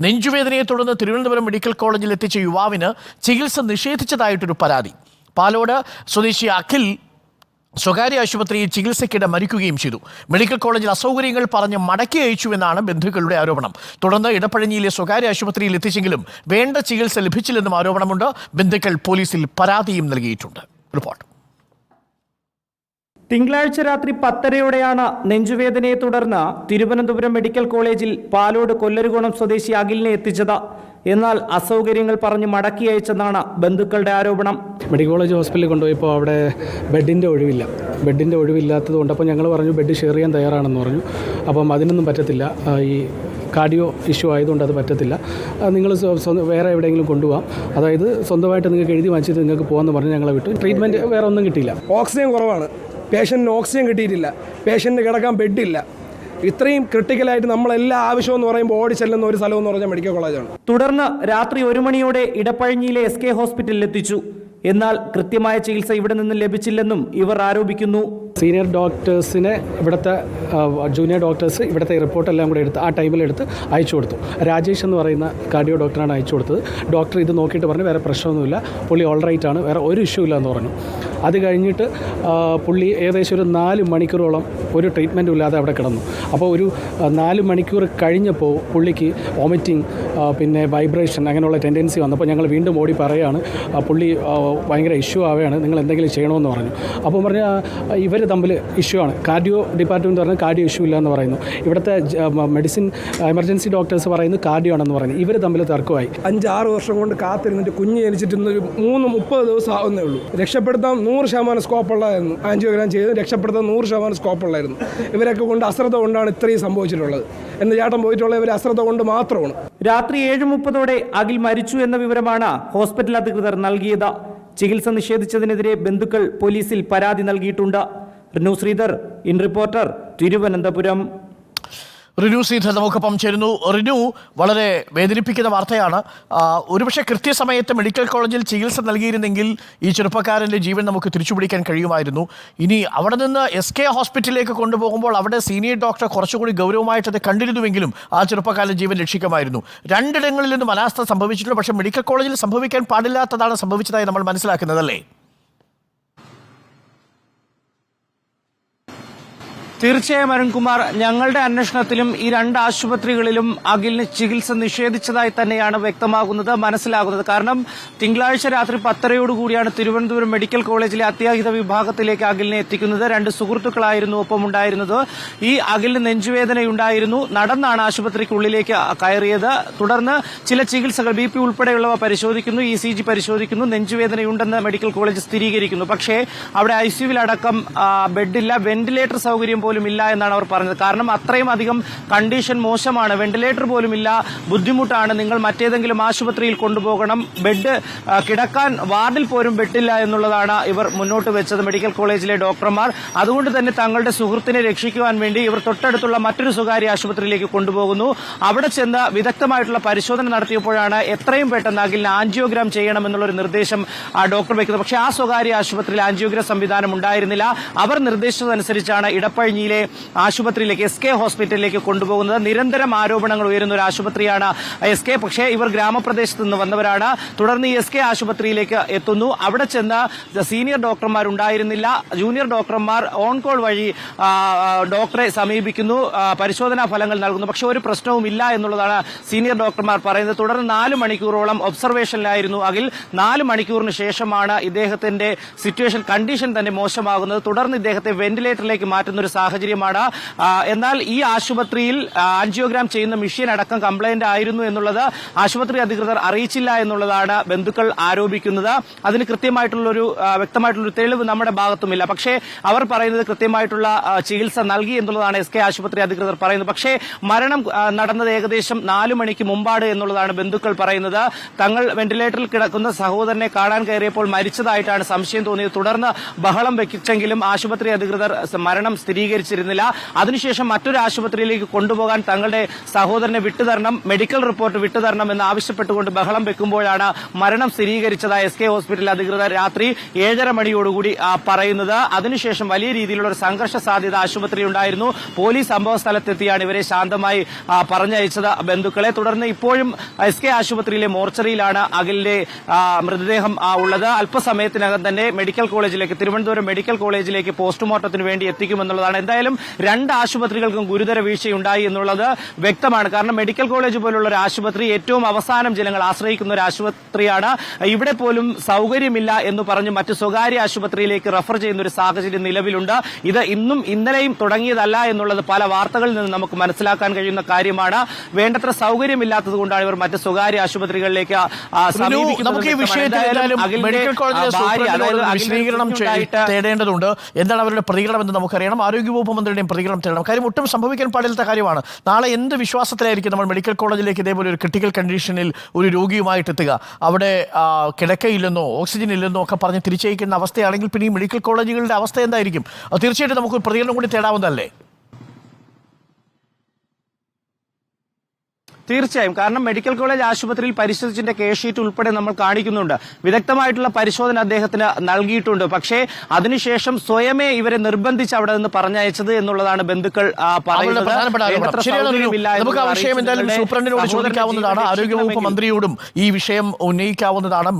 നെഞ്ചുവേദനയെ തുടർന്ന് തിരുവനന്തപുരം മെഡിക്കൽ കോളേജിൽ എത്തിച്ച യുവാവിന് ചികിത്സ നിഷേധിച്ചതായിട്ടൊരു പരാതി. പാലോട് സ്വദേശി അഖിൽ സ്വകാര്യ ആശുപത്രിയിൽ ചികിത്സയ്ക്കിടെ മരിക്കുകയും ചെയ്തു. മെഡിക്കൽ കോളേജിൽ അസൗകര്യങ്ങൾ പറഞ്ഞ് മടക്കി അയച്ചുവെന്നാണ് ബന്ധുക്കളുടെ ആരോപണം. തുടർന്ന് ഇടപ്പഴഞ്ഞിയിലെ സ്വകാര്യ ആശുപത്രിയിൽ എത്തിച്ചെങ്കിലും വേണ്ട ചികിത്സ ലഭിച്ചില്ലെന്നും ആരോപണമുണ്ട്. ബന്ധുക്കൾ പോലീസിൽ പരാതിയും നൽകിയിട്ടുണ്ട്. റിപ്പോർട്ട്. തിങ്കളാഴ്ച രാത്രി പത്തരയോടെയാണ് നെഞ്ചുവേദനയെ തുടർന്ന് തിരുവനന്തപുരം മെഡിക്കൽ കോളേജിൽ പാലോട് കൊല്ലരുകോണം സ്വദേശി അഖിലിനെ എത്തിച്ചത്. എന്നാൽ അസൗകര്യങ്ങൾ പറഞ്ഞ് മടക്കി അയച്ചെന്നാണ് ബന്ധുക്കളുടെ ആരോപണം. മെഡിക്കൽ കോളേജ് ഹോസ്പിറ്റലിൽ കൊണ്ടുപോയപ്പോൾ അവിടെ ബെഡിന്റെ ഒഴിവില്ല. ബെഡിന്റെ ഒഴിവില്ലാത്തത് കൊണ്ട് അപ്പോൾ ഞങ്ങൾ പറഞ്ഞു ബെഡ് ഷെയർ ചെയ്യാൻ തയ്യാറാണെന്ന് പറഞ്ഞു. അപ്പം അതിനൊന്നും പറ്റത്തില്ല. ഈ കാർഡിയോ ഇഷ്യൂ ആയതുകൊണ്ട് അത് പറ്റത്തില്ല. നിങ്ങൾ വേറെ എവിടെയെങ്കിലും കൊണ്ടുപോകാം അതായത് സ്വന്തമായിട്ട് നിങ്ങൾക്ക് എഴുതി വാങ്ങിച്ചിട്ട് നിങ്ങൾക്ക് പോകാമെന്ന് പറഞ്ഞ് ഞങ്ങളെ വിട്ടു. ട്രീറ്റ്മെന്റ് വേറെ ഒന്നും കിട്ടിയില്ല. ഓക്സിജൻ കുറവാണ്. പേഷ്യന്റിന് ഓക്സിജൻ കിട്ടിയിട്ടില്ല. പേഷ്യന്റിന് കിടക്കാൻ ബെഡില്ല ഇത്രയും ക്രിട്ടിക്കലായിട്ട് നമ്മളെല്ലാ ആവശ്യം എന്ന് പറയുമ്പോൾ ഓടി ചെല്ലുന്ന ഒരു സ്ഥലം എന്ന് പറഞ്ഞാൽ മെഡിക്കൽ കോളേജാണ് തുടർന്ന് രാത്രി ഒരു മണിയോടെ ഇടപ്പഴഞ്ഞിയിലെ എസ് കെ ഹോസ്പിറ്റലിൽ എത്തിച്ചു. എന്നാൽ കൃത്യമായ ചികിത്സ ഇവിടെ നിന്ന് ലഭിച്ചില്ലെന്നും ഇവർ ആരോപിക്കുന്നു. സീനിയർ ഡോക്ടേഴ്സിനെ ഇവിടുത്തെ ജൂനിയർ ഡോക്ടേഴ്സ് ഇവിടുത്തെ റിപ്പോർട്ടെല്ലാം കൂടെ എടുത്ത് ആ ടൈമിൽ എടുത്ത് അയച്ചു കൊടുത്തു. രാജേഷ് എന്ന് പറയുന്ന കാർഡിയോ ഡോക്ടറാണ് അയച്ചു കൊടുത്തത്. ഡോക്ടർ ഇത് നോക്കിയിട്ട് പറഞ്ഞു വേറെ പ്രശ്നമൊന്നുമില്ല. പുള്ളി ഓൾറൈറ്റ് ആണ്. വേറെ ഒരു ഇഷ്യൂ ഇല്ല എന്ന് പറഞ്ഞു. അത് കഴിഞ്ഞിട്ട് പുള്ളി ഏകദേശം ഒരു നാല് മണിക്കൂറോളം ഒരു ട്രീറ്റ്മെന്റും ഇല്ലാതെ അവിടെ കിടന്നു. അപ്പോൾ ഒരു നാല് മണിക്കൂർ കഴിഞ്ഞപ്പോൾ പുള്ളിക്ക് വോമിറ്റിംഗ് പിന്നെ വൈബ്രേഷൻ അങ്ങനെയുള്ള ടെൻഡൻസി വന്നപ്പോൾ ഞങ്ങൾ വീണ്ടും ഓടി പറയുകയാണ് പുള്ളി ഭയങ്കര ഇഷ്യൂ ആവുകയാണ്. നിങ്ങൾ എന്തെങ്കിലും ചെയ്യണമെന്ന് പറഞ്ഞു. അപ്പോൾ പറഞ്ഞാൽ ഇവർ തമ്മിൽ ഇഷ്യൂ ആണ്. കാർഡിയോ ഡിപ്പാർട്ട്മെന്റ് പറഞ്ഞാൽ കാർഡിയോ ഇഷ്യൂ ഇല്ല എന്ന് പറയുന്നു. ഇവിടുത്തെ മെഡിസിൻ എമർജൻസി ഡോക്ടേഴ്സ് പറയുന്നത് കാർഡിയോ ആണെന്ന് പറയുന്നു. ഇവർ തമ്മിൽ തർക്കമായി. അഞ്ചാറ് വർഷം കൊണ്ട് കാത്തിരുന്നിട്ട് കുഞ്ഞ് ജനിച്ചിട്ട് ഇന്ന് ഒരു മൂന്ന് മുപ്പത് ദിവസം ആവുന്നേ ഉള്ളൂ. രക്ഷപ്പെടുത്താൻ നൂറ് ശതമാനം സ്കോപ്പ് ഉള്ളതായിരുന്നു. ആൻജിയോഗ്രാം ചെയ്ത് രക്ഷപ്പെടുത്താൻ നൂറ് ശതമാനം സ്കോപ്പ് ഉള്ളായിരുന്നു ഇവരൊക്കെ കൊണ്ട് അശ്രദ്ധ കൊണ്ടാണ് ഇത്രയും സംഭവിച്ചിട്ടുള്ളത്. എന്ന് ചേട്ടൻ പോയിട്ടുള്ള ഇവർ അശ്രദ്ധ കൊണ്ട് മാത്രമാണ്. രാത്രി ഏഴ് മുപ്പതോടെ അഖിൽ മരിച്ചു എന്ന വിവരമാണ് ഹോസ്പിറ്റൽ അധികൃതർ നൽകിയത്. ചികിത്സ നിഷേധിച്ചതിനെതിരെ ബന്ധുക്കൾ പോലീസിൽ പരാതി നൽകിയിട്ടുണ്ട്. Rinu Sreedhar in reporter Thiruvananthapuram. റിനു ശ്രീധർ നമുക്കൊപ്പം ചേരുന്നു. റിനു വളരെ വേദനിപ്പിക്കുന്ന വാർത്തയാണ്. ഒരുപക്ഷെ കൃത്യസമയത്ത് മെഡിക്കൽ കോളേജിൽ ചികിത്സ നൽകിയിരുന്നെങ്കിൽ ഈ ചെറുപ്പക്കാരന്റെ ജീവൻ നമുക്ക് തിരിച്ചുപിടിക്കാൻ കഴിയുമായിരുന്നു. ഇനി അവിടെ നിന്ന് എസ് കെ ഹോസ്പിറ്റലിലേക്ക് കൊണ്ടുപോകുമ്പോൾ അവിടെ സീനിയർ ഡോക്ടർ കുറച്ചുകൂടി ഗൗരവമായിട്ട് അത് കണ്ടിരുന്നുവെങ്കിലും ആ ചെറുപ്പക്കാരന്റെ ജീവൻ രക്ഷിക്കുമായിരുന്നു. രണ്ടിടങ്ങളിൽ നിന്നും അനാസ്ഥ സംഭവിച്ചിട്ടുണ്ട്. പക്ഷേ മെഡിക്കൽ കോളേജിൽ സംഭവിക്കാൻ പാടില്ലാത്തതാണ് സംഭവിച്ചതായി നമ്മൾ മനസ്സിലാക്കുന്നതല്ലേ? തീർച്ചയായും അരുൺകുമാർ ഞങ്ങളുടെ അന്വേഷണത്തിലും ഈ രണ്ട് ആശുപത്രികളിലും അഖിലിന് ചികിത്സ നിഷേധിച്ചതായി തന്നെയാണ് വ്യക്തമാകുന്നത് മനസ്സിലാകുന്നത്. കാരണം തിങ്കളാഴ്ച രാത്രി പത്തരയോടുകൂടിയാണ് തിരുവനന്തപുരം മെഡിക്കൽ കോളേജിലെ അത്യാഹിത വിഭാഗത്തിലേക്ക് അഖിലിനെ എത്തിക്കുന്നത്. രണ്ട് സുഹൃത്തുക്കളായിരുന്നു ഒപ്പം ഉണ്ടായിരുന്നത്. ഈ അഖിലിന് നെഞ്ചുവേദനയുണ്ടായിരുന്നു. നടന്നാണ് ആശുപത്രിക്കുള്ളിലേക്ക് കയറിയത്. തുടർന്ന് ചില ചികിത്സകൾ ബി പി ഉൾപ്പെടെയുള്ളവ പരിശോധിക്കുന്നു ഇ സി ജി പരിശോധിക്കുന്നു നെഞ്ചുവേദനയുണ്ടെന്ന് മെഡിക്കൽ കോളേജ് സ്ഥിരീകരിക്കുന്നു. പക്ഷേ അവിടെ ഐ സിയുവിലടക്കം ബെഡില്ല വെന്റിലേറ്റർ സൗകര്യം പോലും ഇല്ല എന്നാണ് അവർ പറഞ്ഞത്. കാരണം അത്രയും അധികം കണ്ടീഷൻ മോശമാണ്. വെന്റിലേറ്റർ പോലും ഇല്ല. ബുദ്ധിമുട്ടാണ്. നിങ്ങൾ മറ്റേതെങ്കിലും ആശുപത്രിയിൽ കൊണ്ടുപോകണം. ബെഡ് കിടക്കാൻ വാർഡിൽ പോലും ബെഡില്ല എന്നുള്ളതാണ് ഇവർ മുന്നോട്ട് വെച്ചത് മെഡിക്കൽ കോളേജിലെ ഡോക്ടർമാർ അതുകൊണ്ട് തന്നെ തങ്ങളുടെ സുഹൃത്തിനെ രക്ഷിക്കുവാൻ വേണ്ടി ഇവർ തൊട്ടടുത്തുള്ള മറ്റൊരു സ്വകാര്യ ആശുപത്രിയിലേക്ക് കൊണ്ടുപോകുന്നു. അവിടെ ചെന്ന് വിദഗ്ധമായിട്ടുള്ള പരിശോധന നടത്തിയപ്പോഴാണ് എത്രയും പെട്ടെന്ന് അഖിലിന് ആൻജിയോഗ്രാം ചെയ്യണമെന്നുള്ള ഒരു നിർദ്ദേശം ആ ഡോക്ടർ വയ്ക്കുന്നത് പക്ഷേ ആ സ്വകാര്യ ആശുപത്രിയിൽ ആൻജിയോഗ്രാം സംവിധാനം ഉണ്ടായിരുന്നില്ല. അവർ നിർദ്ദേശിച്ചതനുസരിച്ചാണ് ഇടപ്പഴിഞ്ഞിയിലെ ആശുപത്രിയിലേക്ക് എസ് കെ ഹോസ്പിറ്റലിലേക്ക് കൊണ്ടുപോകുന്നത്. നിരന്തരം ആരോപണങ്ങൾ ഉയരുന്ന ഒരു ആശുപത്രിയാണ് എസ് കെ പക്ഷേ ഇവർ ഗ്രാമപ്രദേശത്ത് നിന്ന് വന്നവരാണ്. തുടർന്ന് ഈ എസ് കെ ആശുപത്രിയിലേക്ക് എത്തുന്നു. അവിടെ ചെന്ന് സീനിയർ ഡോക്ടർമാർ ഉണ്ടായിരുന്നില്ല. ജൂനിയർ ഡോക്ടർമാർ ഓൺ കോൾ വഴി ഡോക്ടറെ സമീപിക്കുന്നു. പരിശോധനാ ഫലങ്ങൾ നൽകുന്നു. പക്ഷേ ഒരു പ്രശ്നവും ഇല്ല എന്നുള്ളതാണ് സീനിയർ ഡോക്ടർമാർ പറയുന്നത്. തുടർന്ന് നാല് മണിക്കൂറോളം ഒബ്സർവേഷനിലായിരുന്നു. അഖിൽ നാല് മണിക്കൂറിന് ശേഷമാണ് ഇദ്ദേഹത്തിന്റെ സിറ്റുവേഷൻ കണ്ടീഷൻ തന്നെ മോശമാകുന്നത്. തുടർന്ന് ഇദ്ദേഹത്തെ വെന്റിലേറ്ററിലേക്ക് മാറ്റുന്ന ഒരു സാഹചര്യമാണ്. എന്നാൽ ഈ ആശുപത്രിയിൽ ആൻജിയോഗ്രാം ചെയ്യുന്ന മെഷീൻ അടക്കം കംപ്ലൈന്റ് ആയിരുന്നു എന്നുള്ളത് ആശുപത്രി അധികൃതർ അറിയിച്ചില്ല എന്നുള്ളതാണ് ബന്ധുക്കൾ ആരോപിക്കുന്നത്. അതിന് കൃത്യമായിട്ടുള്ളൊരു വ്യക്തമായിട്ടുള്ള ഒരു തെളിവ് നമ്മുടെ ഭാഗത്തുമില്ല. പക്ഷേ അവർ പറയുന്നത് കൃത്യമായിട്ടുള്ള ചികിത്സ നൽകി എന്നുള്ളതാണ് എസ് കെ ആശുപത്രി അധികൃതർ പറയുന്നത്. പക്ഷേ മരണം നടന്നത് ഏകദേശം നാലു മണിക്ക് മുമ്പാണ് എന്നുള്ളതാണ് ബന്ധുക്കൾ പറയുന്നത്. തങ്ങൾ വെന്റിലേറ്ററിൽ കിടക്കുന്ന സഹോദരനെ കാണാൻ കയറിയപ്പോൾ മരിച്ചതായിട്ടാണ് സംശയം തോന്നിയത്. തുടർന്ന് ബഹളം വെച്ചെങ്കിലും ആശുപത്രി അധികൃതർ മരണം സ്ഥിരീകരിച്ചു അംഗീകരിച്ചിരുന്നില്ല അതിനുശേഷം മറ്റൊരു ആശുപത്രിയിലേക്ക് കൊണ്ടുപോകാൻ തങ്ങളുടെ സഹോദരനെ വിട്ടുതരണം മെഡിക്കൽ റിപ്പോർട്ട് വിട്ടുതരണം എന്ന് ആവശ്യപ്പെട്ടുകൊണ്ട് ബഹളം വെക്കുമ്പോഴാണ് മരണം സ്ഥിരീകരിച്ചതായി എസ് കെ ഹോസ്പിറ്റൽ അധികൃതർ രാത്രി ഏഴര മണിയോടുകൂടി പറയുന്നത്. അതിനുശേഷം വലിയ രീതിയിലുള്ള ഒരു സംഘർഷ സാധ്യത ആശുപത്രി ഉണ്ടായിരുന്നു പോലീസ് സംഭവസ്ഥലത്തെത്തിയാണ് ഇവരെ ശാന്തമായി പറഞ്ഞയച്ചത് ബന്ധുക്കളെ. തുടർന്ന് ഇപ്പോഴും എസ് കെ ആശുപത്രിയിലെ മോർച്ചറിയിലാണ് അഖിലിന്റെ മൃതദേഹം ഉള്ളത്. അല്പസമയത്തിനകം തന്നെ മെഡിക്കൽ കോളേജിലേക്ക് തിരുവനന്തപുരം മെഡിക്കൽ കോളേജിലേക്ക് പോസ്റ്റ്മോർട്ടത്തിന് വേണ്ടി എത്തിക്കുമെന്നുള്ളതാണ് എന്തായാലും രണ്ട് ആശുപത്രികൾക്കും ഗുരുതര വീഴ്ചയുണ്ടായി എന്നുള്ളത് വ്യക്തമാണ്. കാരണം മെഡിക്കൽ കോളേജ് പോലുള്ള ഒരു ആശുപത്രി ഏറ്റവും അവസാനം ജനങ്ങൾ ആശ്രയിക്കുന്ന ഒരു ആശുപത്രിയാണ്. ഇവിടെ പോലും സൗകര്യമില്ല എന്ന് പറഞ്ഞ് മറ്റ് സ്വകാര്യ ആശുപത്രിയിലേക്ക് റഫർ ചെയ്യുന്ന ഒരു സാഹചര്യം നിലവിലുണ്ട്. ഇത് ഇന്നും ഇന്നലെയും തുടങ്ങിയതല്ല എന്നുള്ളത് പല വാർത്തകളിൽ നിന്ന് നമുക്ക് മനസ്സിലാക്കാൻ കഴിയുന്ന കാര്യമാണ്. വേണ്ടത്ര സൗകര്യമില്ലാത്തത് കൊണ്ടാണ് ഇവർ മറ്റ് സ്വകാര്യ ആശുപത്രികളിലേക്ക് വിശദീകരണം തേടേണ്ടതുണ്ട്. എന്താണ് അവരുടെ പ്രതികരണം എന്ന് നമുക്കറിയണം ആരോഗ്യവകുപ്പ് മന്ത്രിയുടെയും പ്രതികരണം തേടണം. കാര്യം ഒട്ടും സംഭവിക്കാൻ പാടില്ലാത്ത കാര്യമാണ്. നാളെ എന്ത് വിശ്വാസത്തിലായിരിക്കും നമ്മൾ മെഡിക്കൽ കോളേജിലേക്ക് ഇതേപോലെ ഒരു ക്രിട്ടിക്കൽ കണ്ടീഷനിൽ ഒരു രോഗിയുമായിട്ട് എത്തുക? അവിടെ കിടക്കയില്ലെന്നോ ഓക്സിജൻ ഇല്ലെന്നോ ഒക്കെ പറഞ്ഞ് തിരിച്ചയക്കുന്ന അവസ്ഥയാണെങ്കിൽ പിന്നെ ഈ മെഡിക്കൽ കോളേജുകളുടെ അവസ്ഥ എന്തായിരിക്കും? തീർച്ചയായിട്ടും നമുക്ക് പ്രതികരണം കൂടി തേടാവുന്നതല്ലേ? തീർച്ചയായും. കാരണം മെഡിക്കൽ കോളേജ് ആശുപത്രിയിൽ പരിശോധിച്ചിന്റെ കേസ് ഷീറ്റ് ഉൾപ്പെടെ നമ്മൾ കാണിക്കുന്നുണ്ട്. വിദഗ്ധമായിട്ടുള്ള പരിശോധന അദ്ദേഹത്തിന് നൽകിയിട്ടുണ്ട്. പക്ഷേ അതിനുശേഷം സ്വയമേ ഇവരെ നിർബന്ധിച്ച് അവിടെ നിന്ന് പറഞ്ഞയച്ചത് എന്നുള്ളതാണ് ബന്ധുക്കൾ നമുക്ക് ആ വിഷയം എന്തായാലും സൂപ്രണ്ടിനോട് ചോദിക്കാവുന്നതാണ്. ആരോഗ്യവകുപ്പ് മന്ത്രിയോടും ഈ വിഷയം ഉന്നയിക്കാവുന്നതാണ്.